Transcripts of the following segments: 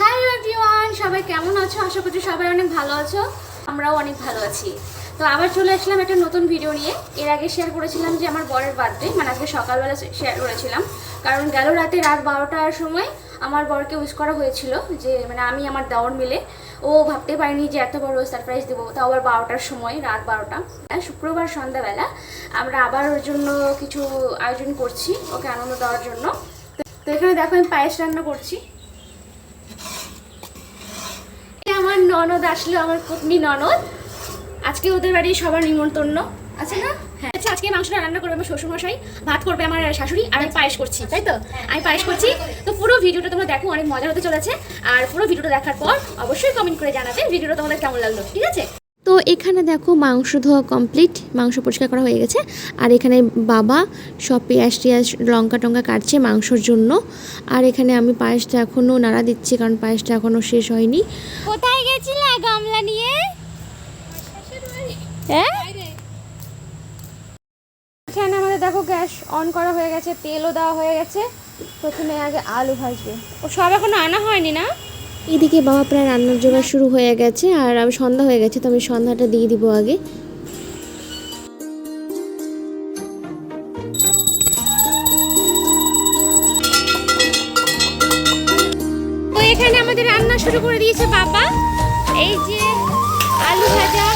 Hi everyone সবাই কেমন আছো? আশা করছি সবাই অনেক ভালো আছো। আমরাও অনেক ভালো আছি। তো আবার চলে আসলাম একটা নতুন ভিডিও নিয়ে। এর আগে শেয়ার করেছিলাম যে আমার বরের বার্থডে মানে আজকে সকালবেলা শেয়ার করেছিলাম। কারণ গেল রাতে রাত বারোটার সময় আমার বরকে উইশ করা হয়েছিল যে মানে আমি আমার দেওয়ার মিলে। ও ভাবতে পারিনি যে এত বড় সারপ্রাইজ দেবো। তাও আবার বারোটার সময়, রাত বারোটা। শুক্রবার সন্ধ্যাবেলা আমরা আবার ওর জন্য কিছু আয়োজন করছি, ওকে আনন্দ দেওয়ার জন্য। তো- এখানে দেখো আমি পায়েস রান্না করছি। আমার ননদ আসলো, আমার পত্নী ননদ। আজকে ওদের বাড়ি সবার নিমন্ত্রণ। আছে না? হ্যাঁ। আচ্ছা আজকে মাংসটা রান্না করবে আমার শ্বশুরমশাই ভাত করবে আমার শাশুড়ি আর আমি পায়েস করছি তাই তো? আমি পায়েস করছি। তো পুরো ভিডিওটা তোমরা দেখো অনেক মজা হতে চলেছে। আর পুরো ভিডিওটা দেখার পর অবশ্যই কমেন্ট করে জানাবে ভিডিওটা তোমাদের কেমন লাগল ঠিক আছে? তো এখানে দেখো মাংস ধোয়া কমপ্লিট মাংস পরিষ্কার করা হয়ে গেছে। আর এখানে বাবা সব পেঁয়াজ টিয়াজ লঙ্কা টঙ্কা কাটছে মাংসর জন্য। আর এখানে আমি পায়েসটা এখনও নাড়া দিচ্ছি কারণ পায়েসটা এখনও শেষ হয়নি। কোথায় গেছিলে গামলা নিয়ে? হ্যাঁ? দেখো গ্যাস অন করা হয়ে গেছে তেলও দেওয়া হয়ে গেছে। প্রথমে আগে আলু ভাজবে। ও সব এখনও আনা হয়নি না? এদিকে বাবা প্রায় রান্নার জোগাড় শুরু হয়ে গেছে আর আমি সন্ধ্যা হয়ে গেছে তো আমি সন্ধ্যাটা দিয়ে দিব আগে। তো এখানে আমাদের রান্না শুরু করে দিয়েছে বাবা। এই যে আলু ভাজা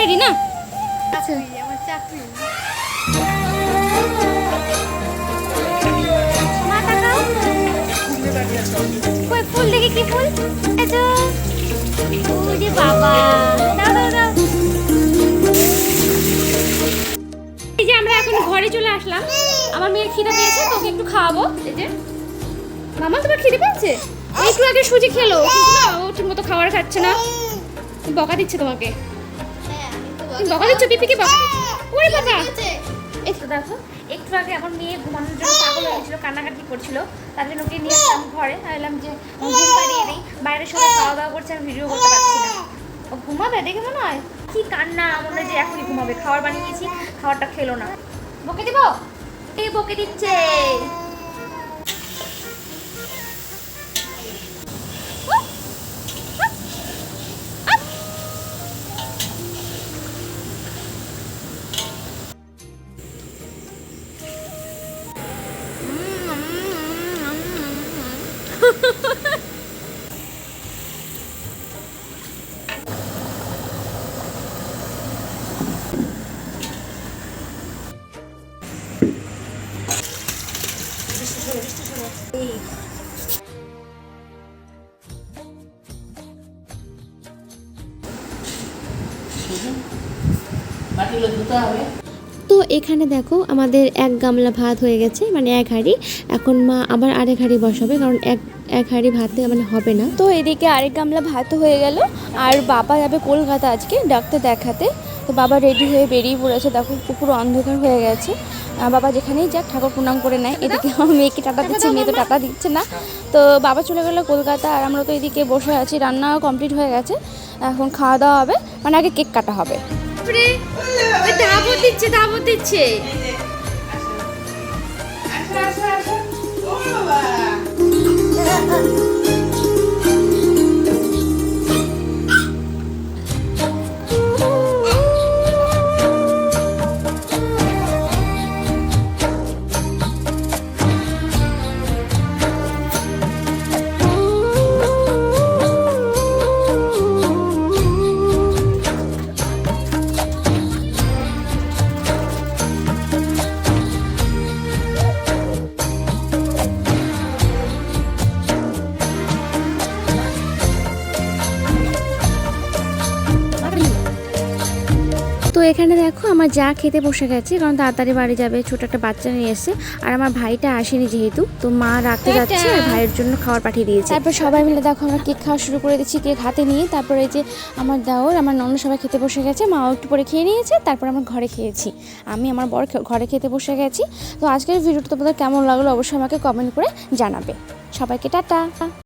রেডি না? ফুল কি বাবা। এই যে আমরা এখন ঘরে চলে আসলাম। আমার পেয়েছে, তোকে একটু খাওয়াবো। যে। তোমার পেয়েছে? সুজি খেলো খাবার খাচ্ছে না। বকা দিচ্ছে তোমাকে। তুমি বকা দিচ্ছ পিপিকে বকা দিচ্ছ ওরে বাবা! তো দেখো একটু আগে আমার মেয়ে ঘুমানোর জন্য পাগল হয়ে গেছিল কান্নাকাটি করছিল তার জন্য ওকে নিয়ে আসলাম ঘরে। এলাম যে ঘুম পাড়িয়ে নেই বাইরে সবাই খাওয়া দাওয়া করছে আমি ভিডিও করতে পারছি না। ও ঘুমাবে দেখে মনে হয়? কি কান্না মনে হয় যে এখনই ঘুমাবে খাবার বানিয়েছি খাবারটা খেলো না। বকে দিব? এই বকে দিচ্ছে? তো এখানে দেখো আমাদের এক গামলা ভাত হয়ে গেছে মানে এক হাঁড়ি। এখন মা আবার আরেক হাঁড়ি বসাবে, কারণ এক এক হাঁড়ি ভাতে মানে হবে না। তো এদিকে আরেক গামলা ভাত হয়ে গেল। আর বাবা যাবে কলকাতা আজকে ডাক্তার দেখাতে। তো বাবা রেডি হয়ে বেরিয়ে পড়েছে। দেখো পুকুর অন্ধকার হয়ে গেছে। বাবা যেখানেই যাক ঠাকুর প্রণাম করে নেয়। এদিকে আমার মেয়েকে টাকা দিচ্ছে মেয়ে তো টাকা দিচ্ছে না। তো বাবা চলে গেলো কলকাতা আর আমরা তো এদিকে বসে আছি। রান্না কমপ্লিট হয়ে গেছে। এখন খাওয়া দাওয়া হবে। মানে আগে কেক কাটা হবে। দিচ্ছে দিচ্ছে। 嗯。তো এখানে দেখো আমার যা খেতে বসে গেছে কারণ তাড়াতাড়ি বাড়ি যাবে ছোট একটা বাচ্চা নিয়ে এসে আর আমার ভাইটা আসেনি যেহেতু তো মা রাখতে যাচ্ছে আর ভাইয়ের জন্য খাবার পাঠিয়ে দিয়েছে। তারপর সবাই মিলে দেখো আমরা কেক খাওয়া শুরু করে দিচ্ছি কেক হাতে নিয়ে তারপরে এই যে আমার দেওর আমার ননদ সবাই খেতে বসে গেছে মাও একটু পরে খেয়ে নিয়েছে তারপর আমার ঘরে খেয়েছি। আমি আমার বর ঘরে খেতে বসে গেছি। তো আজকের ভিডিওটা তোমাদের কেমন লাগল অবশ্যই আমাকে কমেন্ট করে জানাবে। সবাইকে টাটা।